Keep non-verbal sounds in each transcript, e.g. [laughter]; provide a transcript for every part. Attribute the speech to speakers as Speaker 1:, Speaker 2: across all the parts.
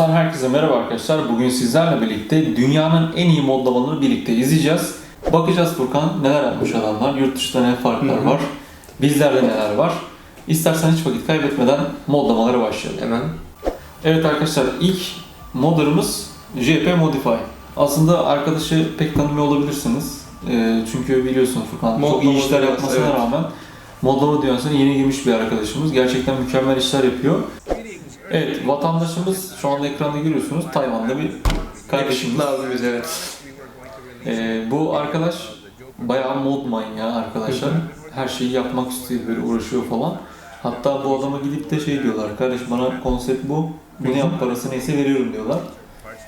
Speaker 1: Hocası'ndan herkese merhaba arkadaşlar. Bugün sizlerle birlikte dünyanın en iyi modlamalarını birlikte izleyeceğiz. Bakacağız Furkan neler yapmış adamlar, yurt dışında ne farklar var, bizlerde neler var. İstersen hiç vakit kaybetmeden modlamalara başlayalım.
Speaker 2: Hemen.
Speaker 1: Evet arkadaşlar ilk modlarımız JP Modify. Aslında arkadaşı pek tanımıyor olabilirsiniz. Ee, çünkü biliyorsun Furkan çok iyi
Speaker 2: Modlama
Speaker 1: işler yapmasına
Speaker 2: evet.
Speaker 1: rağmen modlama dünyasına yeni girmiş bir arkadaşımız. Gerçekten mükemmel işler yapıyor. Evet vatandaşımız şu anda ekranda görüyorsunuz Tayvan'da bir kardeşimiz.
Speaker 2: lazım bize evet.
Speaker 1: Ee, bu arkadaş bayağı mod manyağı arkadaşlar. Her şeyi yapmak istiyor böyle uğraşıyor falan. Hatta bu adama gidip de şey diyorlar. Kardeş bana konsept bu. Ne yap parası neyse veriyorum diyorlar.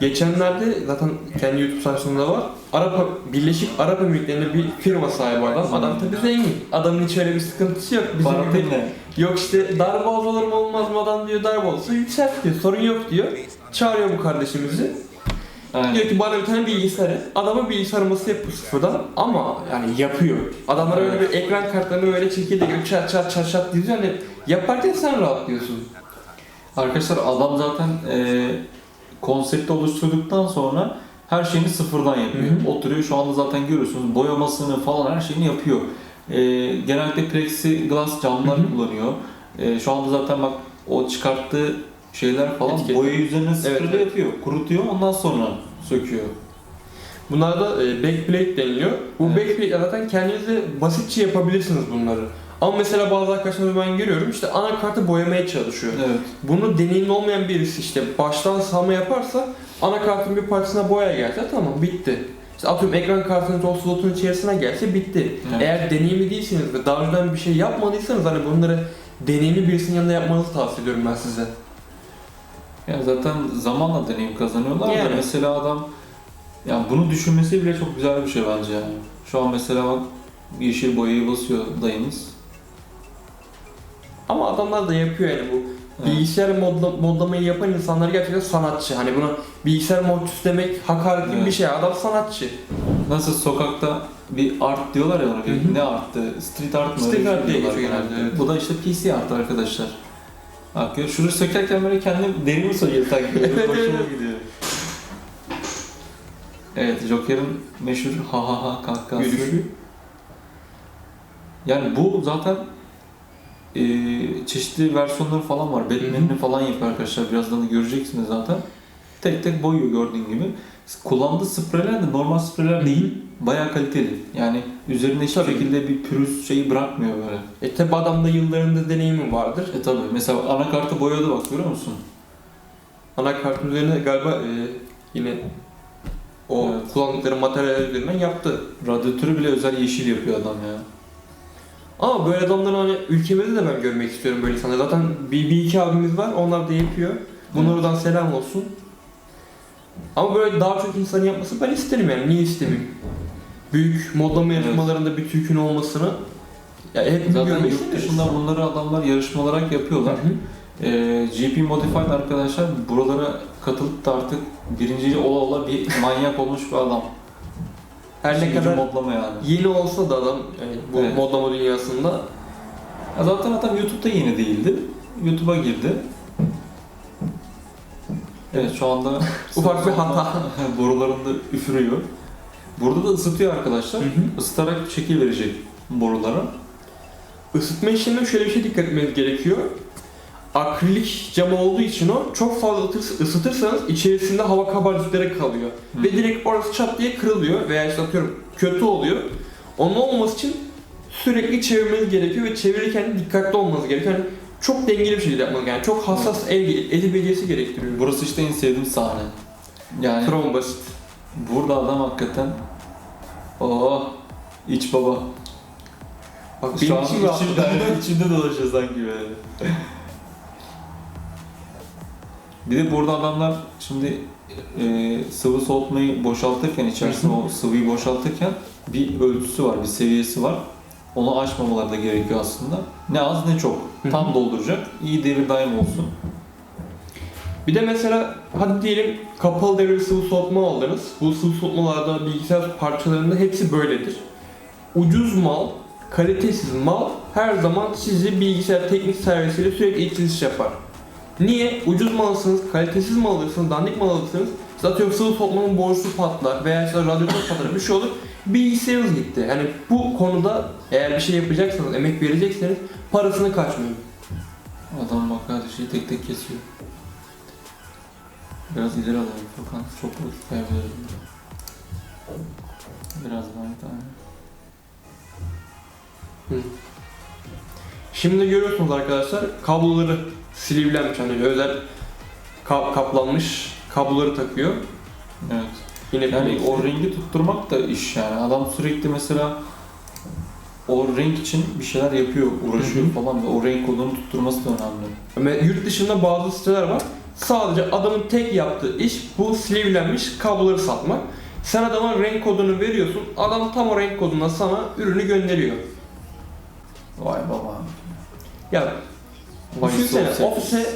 Speaker 2: Geçenlerde zaten kendi YouTube sayfasında var. Arap Birleşik Arap Emirlikleri'nde bir firma sahibi adam. Adam tabii zengin. Adamın hiç öyle bir sıkıntısı yok. Bizim
Speaker 1: Bana
Speaker 2: gibi-
Speaker 1: ne?
Speaker 2: Yok işte darbe olur mu olmaz mı adam diyor darbe olsa yükselt diyor. Sorun yok diyor. Çağırıyor bu kardeşimizi.
Speaker 1: Aynen.
Speaker 2: Diyor ki bana bir tane bilgisayar. et. Adamın bilgisayar masası yapıyor sıfırdan ama yani yapıyor. Adamlar öyle bir ekran kartlarını böyle çekirdeği gibi çat çat çat çat diziyor. Hani yaparken sen rahatlıyorsun.
Speaker 1: Arkadaşlar adam zaten e, konsepti oluşturduktan sonra her şeyini sıfırdan yapıyor.
Speaker 2: Hı hı.
Speaker 1: Oturuyor şu anda zaten görüyorsunuz boyamasını falan her şeyini yapıyor. E, genellikle plexiglass camlar
Speaker 2: Hı hı.
Speaker 1: kullanıyor. E, şu anda zaten bak o çıkarttığı şeyler falan
Speaker 2: Etiket.
Speaker 1: boya üzerine sıfırda
Speaker 2: Evet,
Speaker 1: yapıyor. Kurutuyor ondan sonra söküyor.
Speaker 2: Bunlar da e, backplate deniliyor. Bu
Speaker 1: Evet.
Speaker 2: backplate zaten kendiniz de basitçe yapabilirsiniz bunları. Ama mesela bazı arkadaşlarımı ben görüyorum işte anakartı boyamaya çalışıyor.
Speaker 1: Evet.
Speaker 2: Bunu deneyimli olmayan birisi işte baştan sağma yaparsa anakartın bir parçasına boya gelse tamam bitti. İşte atıyorum ekran kartınız o slotun içerisine gelse bitti.
Speaker 1: Evet.
Speaker 2: Eğer deneyimli değilseniz ve daha önceden bir şey yapmadıysanız hani bunları deneyimli birisinin yanında yapmanızı tavsiye ediyorum ben size.
Speaker 1: Yani zaten zamanla deneyim kazanıyorlar da
Speaker 2: Yani.
Speaker 1: mesela adam yani bunu düşünmesi bile çok güzel bir şey bence yani. Şu an mesela bak yeşil boyayı basıyor dayımız.
Speaker 2: Ama adamlar da yapıyor yani bu. Bilgisayar modla, modlamayı yapan insanlar gerçekten sanatçı. Hani buna bilgisayar modçusu demek hakaret gibi
Speaker 1: Evet.
Speaker 2: bir şey. Adam sanatçı.
Speaker 1: Nasıl sokakta bir art diyorlar ya ona
Speaker 2: Hı hı.
Speaker 1: ne arttı? Street art mı?
Speaker 2: Street
Speaker 1: Öyle bir
Speaker 2: art diye
Speaker 1: diyorlar
Speaker 2: geçiyor
Speaker 1: genelde.
Speaker 2: evet.
Speaker 1: Bu da işte PC art arkadaşlar. Bak gör, şunu sökerken böyle kendim derimi soyuyor sanki. [laughs] Böyle
Speaker 2: Evet,
Speaker 1: Hoşuma
Speaker 2: evet.
Speaker 1: gidiyor. Evet, Joker'in meşhur ha ha ha kahkahası.
Speaker 2: Gülüşü.
Speaker 1: Yani bu zaten e, çeşitli versiyonları falan var. Batman'ini falan yapıyor arkadaşlar. Birazdan da göreceksiniz zaten. Tek tek boyuyor gördüğün gibi. Kullandığı spreyler de normal spreyler değil. Bayağı kaliteli. Yani üzerinde hiçbir
Speaker 2: Tabii.
Speaker 1: şekilde bir pürüz şeyi bırakmıyor böyle.
Speaker 2: E tabi adamda yıllarında deneyimi vardır.
Speaker 1: E tabi. Mesela anakartı boyadı bak görüyor musun?
Speaker 2: Anakartın üzerine galiba e, yine o
Speaker 1: Evet.
Speaker 2: kullandıkları materyaller üzerinden yaptı.
Speaker 1: Radyatörü bile özel yeşil yapıyor adam ya.
Speaker 2: Ama böyle adamları hani ülkemizde de ben görmek istiyorum böyle insanları. Zaten bir, bir iki abimiz var onlar da yapıyor. Bunlara oradan selam olsun. Ama böyle daha çok insanın yapması ben isterim yani. Niye istemeyeyim? Büyük modlama yarışmalarında bir Türk'ün olmasını ya hep
Speaker 1: Zaten
Speaker 2: görmek
Speaker 1: yurt
Speaker 2: isteriz.
Speaker 1: dışında bunları adamlar yarışma olarak yapıyorlar.
Speaker 2: Hı hı.
Speaker 1: Ee, GP Modified arkadaşlar buralara katılıp da artık birinci ola ola bir manyak olmuş bir adam.
Speaker 2: Her ne kadar
Speaker 1: modlama yani.
Speaker 2: yeni olsa da adam yani bu
Speaker 1: Evet.
Speaker 2: modlama dünyasında
Speaker 1: Ya zaten adam YouTube'da yeni değildi. YouTube'a girdi. Evet şu anda [laughs]
Speaker 2: Ufak bir hata. [laughs]
Speaker 1: borularında üfürüyor. Burada da ısıtıyor arkadaşlar.
Speaker 2: Hı hı.
Speaker 1: Isıtarak şekil verecek borulara.
Speaker 2: ısıtma işlemine şöyle bir şey dikkat etmeniz gerekiyor. Akrilik cam olduğu için o çok fazla ısıtır- ısıtırsanız içerisinde hava kabarcıkları kalıyor.
Speaker 1: Hı.
Speaker 2: Ve direkt orası çat diye kırılıyor veya işte atıyorum kötü oluyor. Onun olmaması için sürekli çevirmeniz gerekiyor ve çevirirken dikkatli olmanız gerekiyor. Yani çok dengeli bir şekilde yapmanız yani çok hassas el, eli becerisi gerektiriyor.
Speaker 1: Burası işte en sevdiğim sahne. Yani
Speaker 2: From basit.
Speaker 1: burada adam hakikaten oh iç baba.
Speaker 2: Bak
Speaker 1: Şu
Speaker 2: benim
Speaker 1: an
Speaker 2: rahat.
Speaker 1: içimde, içimde dolaşıyor sanki böyle. [laughs] Bir de burada adamlar şimdi e, sıvı soğutmayı boşaltırken içerisine o sıvıyı boşaltırken bir ölçüsü var, bir seviyesi var. Onu aşmamaları da gerekiyor aslında. Ne az ne çok. Tam dolduracak. İyi devir daim olsun.
Speaker 2: Bir de mesela hadi diyelim kapalı devre sıvı soğutma aldınız. Bu sıvı soğutmalarda bilgisayar parçalarında hepsi böyledir. Ucuz mal, kalitesiz mal her zaman sizi bilgisayar teknik servisiyle sürekli iç yapar. Niye? Ucuz mal alırsınız, kalitesiz mal alırsınız, dandik mal alırsınız. İşte atıyorum sıvı toplamın borusu patlar veya işte radyatör patlar bir şey olur. Bilgisayarınız gitti. Yani bu konuda eğer bir şey yapacaksanız, emek verecekseniz parasını kaçmayın.
Speaker 1: Adam bak şeyi tek tek kesiyor. Biraz ileri alalım Furkan. Çok vakit kaybederim. Biraz daha bir tane.
Speaker 2: Şimdi görüyorsunuz arkadaşlar kabloları silivlenmiş hani özel ka- kaplanmış kabloları takıyor.
Speaker 1: Evet.
Speaker 2: Yine
Speaker 1: Yani
Speaker 2: bir
Speaker 1: o rengi tutturmak da iş yani. Adam sürekli mesela o renk için bir şeyler yapıyor, uğraşıyor
Speaker 2: Hı hı.
Speaker 1: falan ve o renk kodunu tutturması da önemli.
Speaker 2: Ve yurt dışında bazı siteler var. Sadece adamın tek yaptığı iş bu silivlenmiş kabloları satmak. Sen adama renk kodunu veriyorsun. Adam tam o renk koduna sana ürünü gönderiyor.
Speaker 1: Vay baba.
Speaker 2: Ya
Speaker 1: Vay
Speaker 2: düşünsene
Speaker 1: sosyal.
Speaker 2: ofise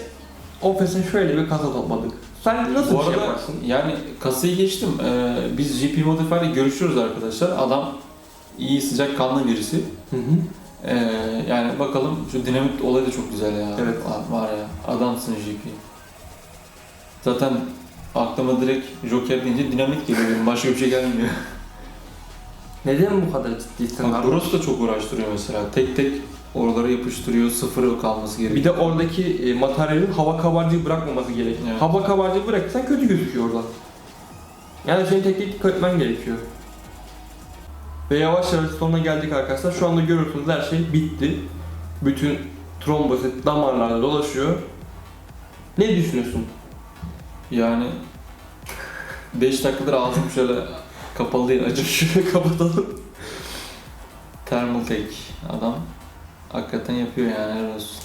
Speaker 2: ofise şöyle bir kasa topladık. Sen nasıl
Speaker 1: Bu
Speaker 2: bir şey
Speaker 1: arada
Speaker 2: yaparsın?
Speaker 1: yani kasayı geçtim. Ee, biz GP Modify ile görüşüyoruz arkadaşlar. Adam iyi sıcak kanlı birisi.
Speaker 2: Hı hı.
Speaker 1: Ee, yani bakalım şu dinamit olayı da çok güzel ya.
Speaker 2: Evet.
Speaker 1: Var, var ya. Adamsın GP. Zaten aklıma direkt Joker deyince dinamit geliyor. benim. Başka bir şey gelmiyor.
Speaker 2: Neden bu kadar ciddisin?
Speaker 1: Bak
Speaker 2: abi?
Speaker 1: burası da çok uğraştırıyor mesela. Tek tek oralara yapıştırıyor. Sıfır kalması gerekiyor.
Speaker 2: Bir de oradaki e, materyalin hava kabarcığı bırakmaması gerekiyor.
Speaker 1: Evet.
Speaker 2: Hava kabarcığı bırakırsan kötü gözüküyor oradan. Yani senin tek tek dikkat etmen gerekiyor. Ve yavaş yavaş sonuna geldik arkadaşlar. Şu anda görüyorsunuz her şey bitti. Bütün trombosit damarlarda dolaşıyor. Ne düşünüyorsun?
Speaker 1: Yani 5 dakikadır ağzım şöyle kapalı değil acı.
Speaker 2: Şurayı kapatalım.
Speaker 1: Thermaltake adam hakikaten yapıyor yani helal olsun.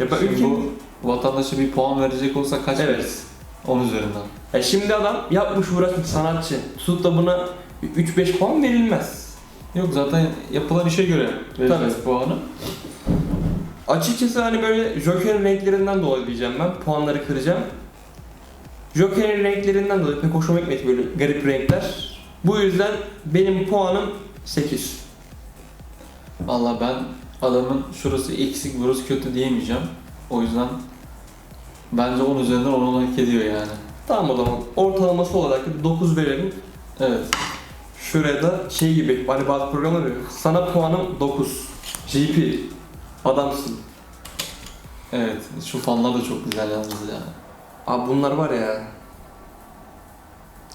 Speaker 2: Ya ben
Speaker 1: Şimdi
Speaker 2: ülkenin-
Speaker 1: bu vatandaşa bir puan verecek olsa kaç
Speaker 2: Evet.
Speaker 1: veririz? 10 üzerinden.
Speaker 2: Ya şimdi adam yapmış uğraşmış sanatçı. Tutup da buna 3-5 puan verilmez.
Speaker 1: Yok zaten yapılan işe göre vereceğiz puanı.
Speaker 2: Açıkçası hani böyle Joker'in renklerinden dolayı diyeceğim ben. Puanları kıracağım. Joker'in renklerinden dolayı pek hoşuma gitmedi böyle garip renkler. Bu yüzden benim puanım 8.
Speaker 1: Valla ben adamın şurası eksik burası kötü diyemeyeceğim. O yüzden bence 10 üzerinden 10 hak ediyor yani.
Speaker 2: Tamam o zaman ortalaması olarak da 9 verelim.
Speaker 1: Evet.
Speaker 2: Şuraya da şey gibi hani bazı programlar var. Sana puanım 9. GP. Adamsın.
Speaker 1: Evet. Şu fanlar da çok güzel yalnız ya.
Speaker 2: Abi bunlar var ya.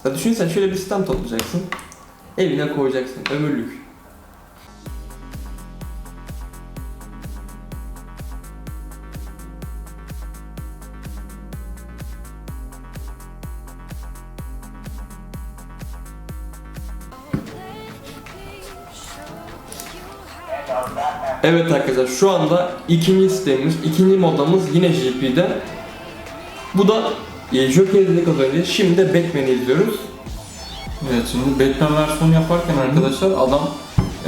Speaker 2: Ya düşünsene şöyle bir sistem toplayacaksın. Evine koyacaksın. Ömürlük. Evet arkadaşlar şu anda ikinci sistemimiz, ikinci modamız yine GP'den. Bu da e, Joker dedik az önce. Şimdi de Batman'i izliyoruz.
Speaker 1: Evet şimdi Batman versiyonu yaparken arkadaşlar adam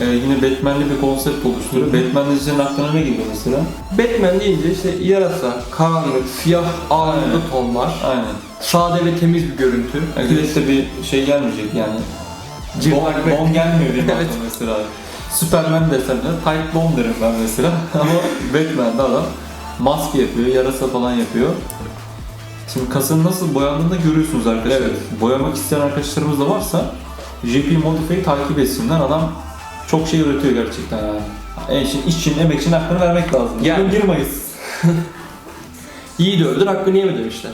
Speaker 1: e, yine Batman'li bir konsept oluşturuyor. Batman'de senin aklına ne geliyor mesela?
Speaker 2: Batman deyince işte yarasa, karanlık, siyah ağırlıklı tonlar,
Speaker 1: Aynen.
Speaker 2: sade ve temiz bir görüntü.
Speaker 1: Yani Klas'te bir şey gelmeyecek yani.
Speaker 2: Ve-
Speaker 1: don gelmiyor benim [laughs]
Speaker 2: Evet.
Speaker 1: mesela. Superman desem de tight don derim ben mesela. [laughs] Ama Batman'de adam maske yapıyor, yarasa falan yapıyor. Şimdi kasanın nasıl boyandığını da görüyorsunuz arkadaşlar.
Speaker 2: Evet.
Speaker 1: Boyamak isteyen arkadaşlarımız da varsa JP Modify'yi takip etsinler. Adam çok şey üretiyor gerçekten yani. En için, iş için, emek için hakkını vermek lazım.
Speaker 2: Yani.
Speaker 1: Bugün 1 Mayıs.
Speaker 2: Yiğidi öldür hakkını yeme demişler.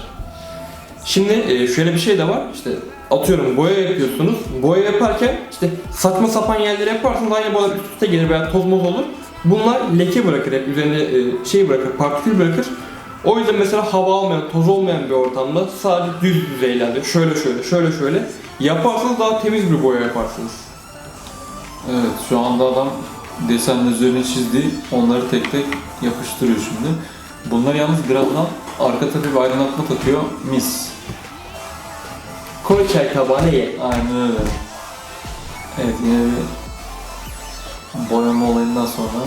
Speaker 2: Şimdi e, şöyle bir şey de var. İşte atıyorum boya yapıyorsunuz. Boya yaparken işte saçma sapan yerlere yaparsanız aynı boyalar üst üste gelir veya toz moz olur. Bunlar leke bırakır hep üzerinde e, şey bırakır, partikül bırakır. O yüzden mesela hava almayan, toz olmayan bir ortamda sadece düz düzeylerde şöyle şöyle şöyle şöyle yaparsanız daha temiz bir boya yaparsınız.
Speaker 1: Evet şu anda adam desenle üzerine çizdi. Onları tek tek yapıştırıyor şimdi. Bunlar yalnız birazdan arka tarafı bir aydınlatma takıyor. Mis.
Speaker 2: Koy çay tabağına ye.
Speaker 1: Aynen öyle. Evet yine bir boyama olayından sonra.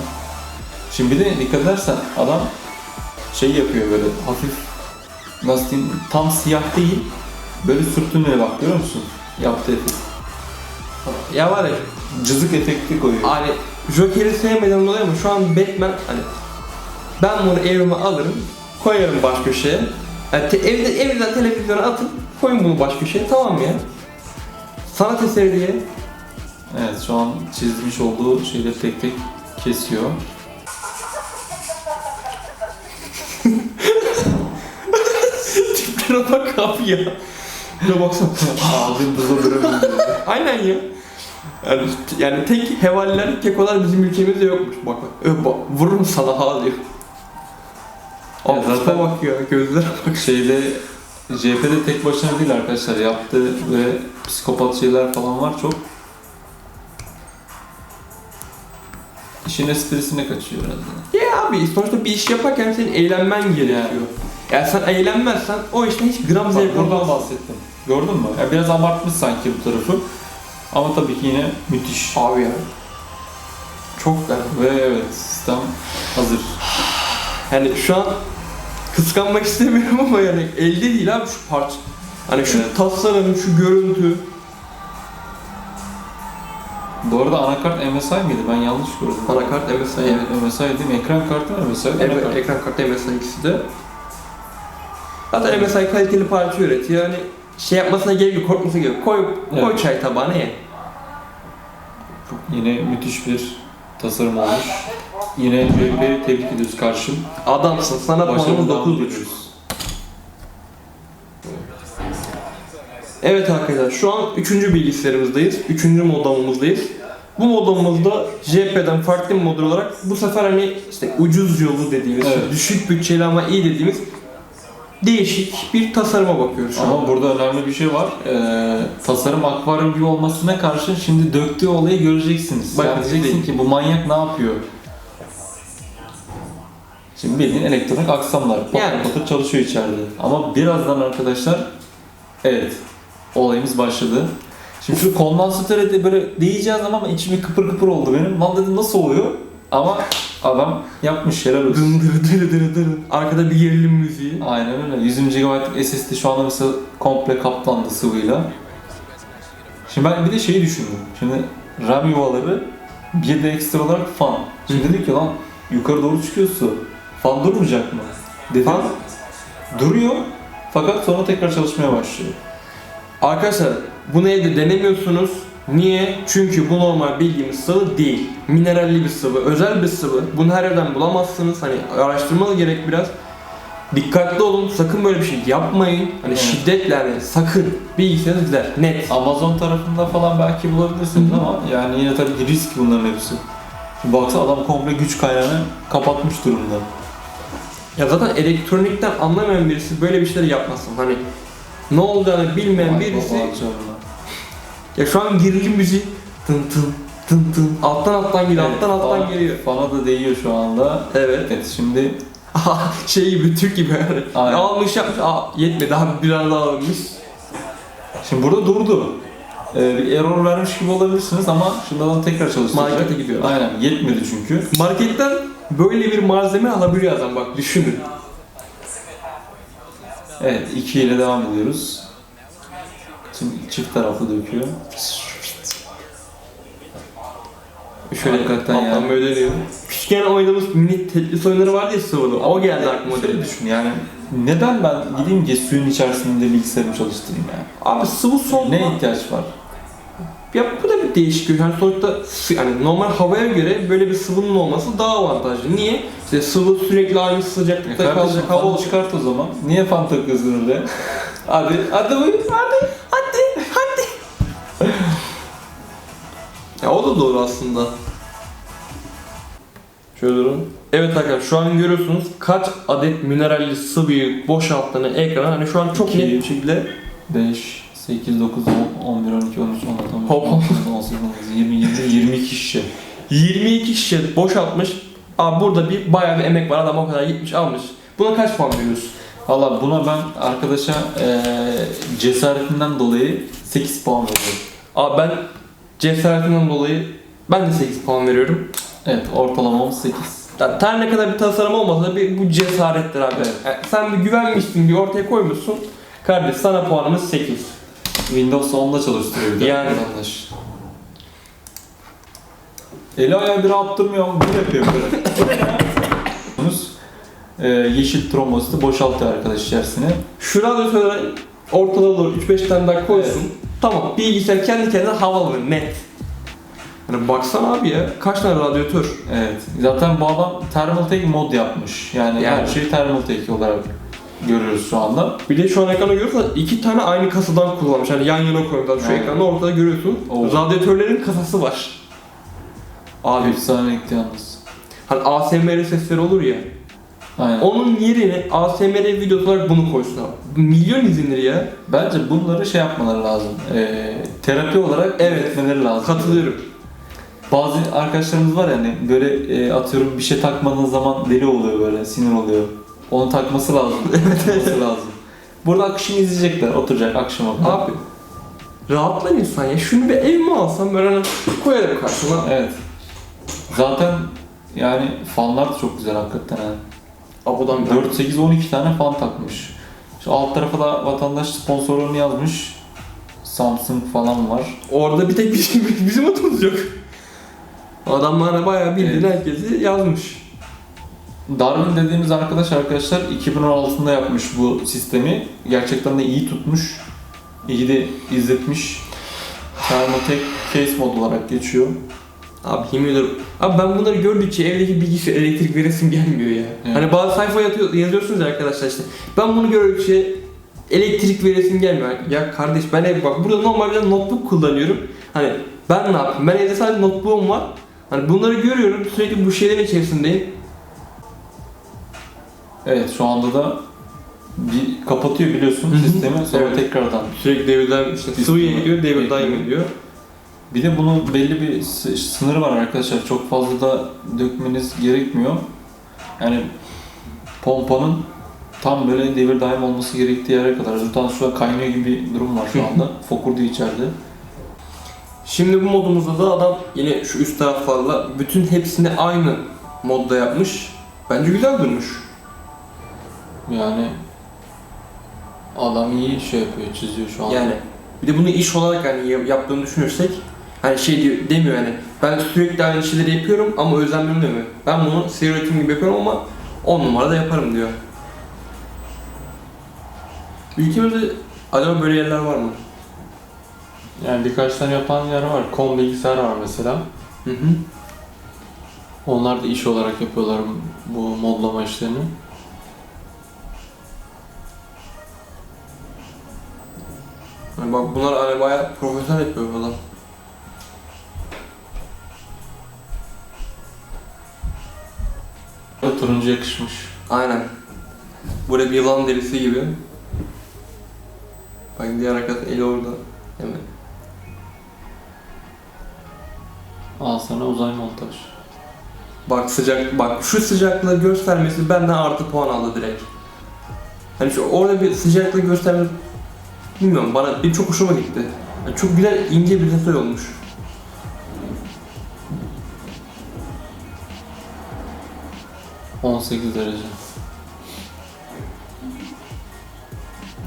Speaker 1: Şimdi bir de dikkat edersen adam şey yapıyor böyle hafif nasıl diyeyim tam siyah değil böyle sürtünmeye bak görüyor musun? Yaptığı efekt.
Speaker 2: Ya var ya
Speaker 1: Cızık efekti koyuyor.
Speaker 2: Hani Joker'i sevmeden dolayı ama şu an Batman hani ben bunu evime alırım koyarım baş köşeye. Yani te- evde, evden televizyona atıp koyun bunu baş köşeye tamam mı ya? Sanat eseri diye.
Speaker 1: Evet şu an çizmiş olduğu şeyleri tek tek kesiyor. [laughs]
Speaker 2: Tiplere bak abi ya. De baksana.
Speaker 1: Aldığım buza bırakın.
Speaker 2: Aynen ya. Yani, yani tek hevaliler, kekolar bizim ülkemizde yokmuş. Bak bak vururum sana ha diyor.
Speaker 1: Ya
Speaker 2: Abi
Speaker 1: zaten-
Speaker 2: bak ya gözlere bak.
Speaker 1: Şeyde CHP'de tek başına değil arkadaşlar. Yaptığı ve psikopat şeyler falan var çok. İşin esprisine kaçıyor herhalde.
Speaker 2: Ya abi sonuçta bir iş yaparken senin eğlenmen gerekiyor. Yani sen eğlenmezsen o işten hiç gram zevk almazsın.
Speaker 1: bahsettim. Gördün mü? Ya biraz abartmış sanki bu tarafı. Ama tabii ki yine müthiş.
Speaker 2: Abi ya. Çok ben.
Speaker 1: Ve evet sistem hazır.
Speaker 2: Yani şu an kıskanmak istemiyorum ama yani elde değil abi şu parça. Hani şu
Speaker 1: Evet.
Speaker 2: tasarım, şu görüntü.
Speaker 1: Bu arada anakart MSI mıydı? Ben yanlış gördüm.
Speaker 2: Anakart MSI evet.
Speaker 1: Evet, MSI değil mi? Ekran kartı var MSI.
Speaker 2: Evet,
Speaker 1: anakart.
Speaker 2: ekran kartı MSI ikisi de. Zaten MSI kaliteli parça üretiyor. Hani şey yapmasına gerek yok, korkmasına gerek yok. Koy, koy
Speaker 1: Evet.
Speaker 2: çay tabağına ye.
Speaker 1: Yine müthiş bir tasarım olmuş. Yine CHP'yi tebrik ediyoruz karşım.
Speaker 2: Adamsın, sana
Speaker 1: Başarılı
Speaker 2: 9.5.
Speaker 1: diliyoruz.
Speaker 2: Evet arkadaşlar şu an 3. bilgisayarımızdayız. 3. modamımızdayız. Bu modamızda JP'den farklı bir model olarak bu sefer hani işte ucuz yolu dediğimiz,
Speaker 1: Evet.
Speaker 2: düşük bütçeli ama iyi dediğimiz değişik bir tasarıma bakıyoruz şu
Speaker 1: Ama
Speaker 2: an.
Speaker 1: burada önemli bir şey var. Ee, tasarım akvaryum gibi olmasına karşın şimdi döktüğü olayı göreceksiniz.
Speaker 2: Bak,
Speaker 1: yani diyeceksin
Speaker 2: değil.
Speaker 1: ki bu manyak ne yapıyor? Şimdi bildiğin elektronik aksamlar. Patır
Speaker 2: Yani.
Speaker 1: patır çalışıyor içeride. Ama birazdan arkadaşlar evet olayımız başladı. Şimdi şu kondansatöre de böyle diyeceğiz ama içimi kıpır kıpır oldu benim. Lan dedim nasıl oluyor? Ama adam yapmış helal olsun.
Speaker 2: Dın dırı dırı dırı dırı. Arkada bir gerilim müziği.
Speaker 1: Aynen öyle. 100 GB'lık SSD şu anda mesela komple kaplandı sıvıyla. Şimdi ben bir de şeyi düşündüm. Şimdi RAM yuvaları bir de ekstra olarak fan. Şimdi dedik ki lan yukarı doğru çıkıyor su. Fan durmayacak mı? Dedim.
Speaker 2: Fan
Speaker 1: duruyor fakat sonra tekrar çalışmaya başlıyor.
Speaker 2: Arkadaşlar bunu evde denemiyorsunuz. Niye? Çünkü bu normal bildiğimiz sıvı değil. Mineralli bir sıvı, özel bir sıvı. Bunu her yerden bulamazsınız. Hani araştırmanız gerek biraz. Dikkatli olun. Sakın böyle bir şey yapmayın. Hani
Speaker 1: Evet.
Speaker 2: şiddetle hani sakın bilgisayarınız gider. Net.
Speaker 1: Amazon tarafında falan belki bulabilirsiniz ama yani yine tabii ki risk bunların hepsi. Şimdi baksana adam komple güç kaynağını kapatmış durumda.
Speaker 2: Ya zaten elektronikten anlamayan birisi böyle bir şeyler yapmasın. Hani ne olacağını bilmeyen birisi ya şu an gerilim müziği tın tın tın tın alttan alttan geliyor,
Speaker 1: Evet,
Speaker 2: alttan alttan geliyor.
Speaker 1: Fana da değiyor şu anda.
Speaker 2: Evet.
Speaker 1: Evet şimdi
Speaker 2: şey gibi Türk gibi yani.
Speaker 1: Aynen.
Speaker 2: Almış yapmış. Aa yetmedi abi biraz daha alınmış.
Speaker 1: Şimdi burada durdu. Ee, bir error vermiş gibi olabilirsiniz ama adam tekrar çalıştıracak.
Speaker 2: Markete gidiyor.
Speaker 1: Aynen yetmedi çünkü.
Speaker 2: Marketten böyle bir malzeme alabiliyor bak düşünün.
Speaker 1: Evet 2 ile devam ediyoruz. Şimdi çift taraflı döküyor.
Speaker 2: Şöyle
Speaker 1: Hakikaten
Speaker 2: alttan
Speaker 1: yani.
Speaker 2: böyle dönüyor. Küçükken oynadığımız mini Tetris oyunları vardı ya sıvıda. O geldi aklıma direkt.
Speaker 1: düşün yani neden ben gideyim ki suyun içerisinde bilgisayarımı çalıştırayım yani?
Speaker 2: Abi sıvı soğutma.
Speaker 1: Ne ihtiyaç var?
Speaker 2: Ya bu da bir değişik. Yani sonuçta yani normal havaya göre böyle bir sıvının olması daha avantajlı. Niye? İşte sıvı sürekli aynı
Speaker 1: E
Speaker 2: sıcaklıkta
Speaker 1: kardeşim
Speaker 2: kalacak hava
Speaker 1: çıkart o zaman. Niye fan takıyorsun [laughs] oraya? hadi, hadi buyur.
Speaker 2: Hadi, hadi, hadi. ya o da doğru aslında. Şöyle durun. Evet arkadaşlar şu an görüyorsunuz kaç adet mineralli sıvıyı boşalttığını ekrana. Hani şu an çok net bir şekilde
Speaker 1: 5, 8, 9, 10, 11, 12, 13, 14, 15,
Speaker 2: Hop, hop.
Speaker 1: 16, 18, 19, 20, 20, 22 şişe.
Speaker 2: 22 şişe boşaltmış. Abi burada bir bayağı bir emek var. Adam o kadar gitmiş almış. Buna kaç puan veriyorsun?
Speaker 1: Valla buna ben arkadaşa eee cesaretinden dolayı 8 puan veriyorum.
Speaker 2: Abi ben cesaretinden dolayı ben de 8 puan veriyorum.
Speaker 1: Evet ortalamamız 8.
Speaker 2: Yani her ne kadar bir tasarım olmasa da bir, bu cesarettir abi. Yani sen bir güvenmişsin, bir ortaya koymuşsun. Kardeş sana puanımız 8.
Speaker 1: Windows 10'da çalıştırıyor bir de
Speaker 2: Yani.
Speaker 1: vatandaş. Eli ayağı bir attırmıyor ama bir yapıyor böyle. Yunus, e, yeşil trombositi boşaltıyor arkadaş içerisine.
Speaker 2: Şu radyatörü ortalığa doğru 3-5 tane daha koysun. Tamam bilgisayar kendi kendine havalanır net. Hani baksana abi ya kaç tane radyatör.
Speaker 1: Evet. Zaten bu adam Thermaltake mod yapmış. Yani, her
Speaker 2: Yani.
Speaker 1: şeyi Thermaltake olarak görüyoruz şu anda.
Speaker 2: Bir de şu an ekranda görüyorsan iki tane aynı kasadan kullanmış. Hani yan yana koymuşlar. Şu
Speaker 1: Evet.
Speaker 2: ekranda ortada görüyorsun.
Speaker 1: Oo.
Speaker 2: Radyatörlerin kasası var. Abi
Speaker 1: Efsane gitti yalnız.
Speaker 2: hani ASMR sesleri olur ya.
Speaker 1: Aynen.
Speaker 2: Onun yerine ASMR videosu olarak bunu koysun abi. Milyon izlenir ya.
Speaker 1: Bence bunları şey yapmaları lazım. E, terapi olarak
Speaker 2: Evet.
Speaker 1: üretmeleri lazım.
Speaker 2: Katılıyorum.
Speaker 1: Bazı arkadaşlarımız var yani böyle e, atıyorum bir şey takmadığın zaman deli oluyor böyle sinir oluyor. Onu takması lazım. [laughs] takması lazım. Burada akışını izleyecekler, oturacak akşam akşam.
Speaker 2: Abi rahatlar insan ya. Şunu bir evime alsam böyle hani koyarım karşıma.
Speaker 1: Evet. Zaten yani fanlar da çok güzel hakikaten yani.
Speaker 2: Abudan
Speaker 1: 4, 8, 12 tane fan takmış. Şu alt tarafa da vatandaş sponsorlarını yazmış. Samsung falan var.
Speaker 2: Orada bir tek [laughs] bizim, bizim adımız yok. Adam bana bayağı bildiğin
Speaker 1: Evet.
Speaker 2: herkesi yazmış.
Speaker 1: Darwin dediğimiz arkadaş arkadaşlar 2016'da yapmış bu sistemi. Gerçekten de iyi tutmuş. İyi de izletmiş. Thermaltake case mod olarak geçiyor.
Speaker 2: Abi yemin. Abi ben bunları gördükçe evdeki bilgisayar elektrik veresim gelmiyor ya.
Speaker 1: Evet.
Speaker 2: Hani bazı sayfa yatıyor, yazıyorsunuz ya arkadaşlar işte. Ben bunu gördükçe elektrik veresim gelmiyor. Ya kardeş ben ev bak burada normal bir notebook kullanıyorum. Hani ben ne yapayım? Ben evde sadece notebook'um var. Hani bunları görüyorum sürekli bu şeylerin içerisindeyim.
Speaker 1: Evet şu anda da bir kapatıyor biliyorsun sistemi sonra
Speaker 2: Evet.
Speaker 1: tekrardan.
Speaker 2: Sürekli devirden işte
Speaker 1: Biz
Speaker 2: sıvıya
Speaker 1: bunu
Speaker 2: gidiyor, devir daim
Speaker 1: bekliyoruz.
Speaker 2: ediyor.
Speaker 1: Bir de bunun belli bir sı- sınırı var arkadaşlar. Çok fazla da dökmeniz gerekmiyor. Yani pompanın tam böyle devir daim olması gerektiği yere kadar. Zaten an kaynıyor gibi bir durum var şu anda. Fokurdu içeride.
Speaker 2: Şimdi bu modumuzda da adam yine şu üst taraflarla bütün hepsini aynı modda yapmış. Bence güzel durmuş.
Speaker 1: Yani adam iyi şey yapıyor, çiziyor şu an.
Speaker 2: Yani bir de bunu iş olarak hani ya- yaptığını düşünürsek hani şey diyor, demiyor hani ben sürekli aynı şeyleri yapıyorum ama özenmiyorum demiyor. Ben bunu seri üretim gibi yapıyorum ama 10 numarada yaparım diyor. Ülkemizde acaba böyle yerler var mı?
Speaker 1: Yani birkaç tane yapan yer var. Kom bilgisayar var mesela.
Speaker 2: Hı hı.
Speaker 1: Onlar da iş olarak yapıyorlar bu modlama işlerini.
Speaker 2: Hani bak bunlar hani bayağı profesyonel yapıyor adam.
Speaker 1: Turuncu yakışmış.
Speaker 2: Aynen. Böyle bir yılan derisi gibi. Bak diğer arkadaş eli orada. Hemen.
Speaker 1: Al sana uzay montaj.
Speaker 2: Bak sıcak, bak şu sıcaklığı göstermesi benden artı puan aldı direkt. Hani şu orada bir sıcaklığı göstermesi bilmiyorum bana bir çok hoşuma gitti. Yani çok güzel ince bir detay olmuş.
Speaker 1: Hı. 18 derece.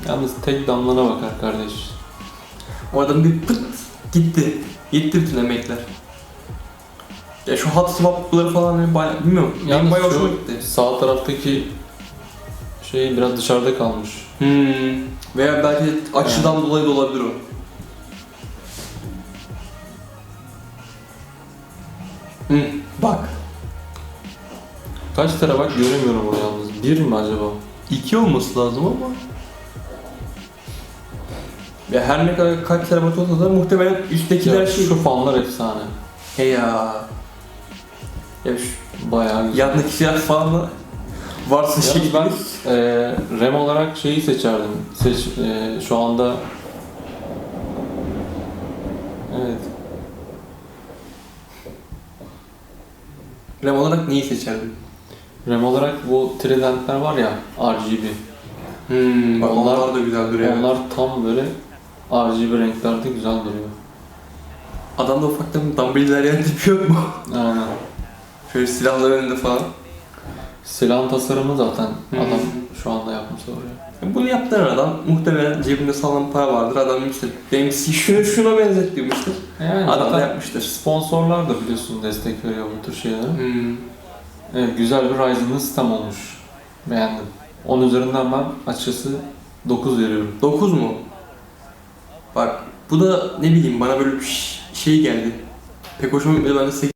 Speaker 1: Yalnız tek damlana bakar kardeş.
Speaker 2: O adam bir pıt gitti. Gitti bütün emekler. Ya şu hot swap'ları falan hani bayağı bilmiyorum. Benim
Speaker 1: Yalnız
Speaker 2: bayağı
Speaker 1: şu
Speaker 2: hoşuma gitti.
Speaker 1: Sağ taraftaki şey biraz dışarıda kalmış.
Speaker 2: Hmm. Veya belki açıdan dolayı da olabilir o. Hmm. Bak.
Speaker 1: Kaç terabayt göremiyorum onu yalnız. Bir mi acaba?
Speaker 2: 2 olması lazım ama. Ya her ne kadar kaç terabayt olsa da muhtemelen üsttekiler
Speaker 1: Ya,
Speaker 2: şey.
Speaker 1: şu fanlar efsane.
Speaker 2: He ya. Ya şu
Speaker 1: Bayağı güzel.
Speaker 2: yanındaki silah falan da varsa şey.
Speaker 1: Yalnız ben e, RAM olarak şeyi seçerdim. Seç, e, şu anda Evet.
Speaker 2: RAM olarak neyi seçerdin?
Speaker 1: RAM olarak bu Trident'ler var ya RGB.
Speaker 2: Hmm, bak onlar,
Speaker 1: Onlar-
Speaker 2: da güzel duruyor.
Speaker 1: Onlar tam böyle RGB renklerde güzel duruyor.
Speaker 2: Adamda ufaktan dumbbell'ler yani tipi [laughs] yok mu?
Speaker 1: Aynen.
Speaker 2: Şöyle silahlar önünde falan.
Speaker 1: Silahın tasarımı zaten
Speaker 2: Hmm.
Speaker 1: adam şu anda yapmış oraya.
Speaker 2: Bunu yaptıran adam muhtemelen cebinde sağlam para vardır. Adam işte benim şunu [laughs] şuna benzettirmiştir. demiştir.
Speaker 1: Yani
Speaker 2: Adam da yapmıştır.
Speaker 1: sponsorlar da biliyorsun destek veriyor bu tür şeylere.
Speaker 2: Hmm.
Speaker 1: Evet, güzel bir Ryzen'lı sistem olmuş. Beğendim. 10 üzerinden ben açıkçası 9 veriyorum.
Speaker 2: 9 mu? Bak bu da ne bileyim bana böyle bir şey geldi. Pek hoşuma gitmedi ben de 8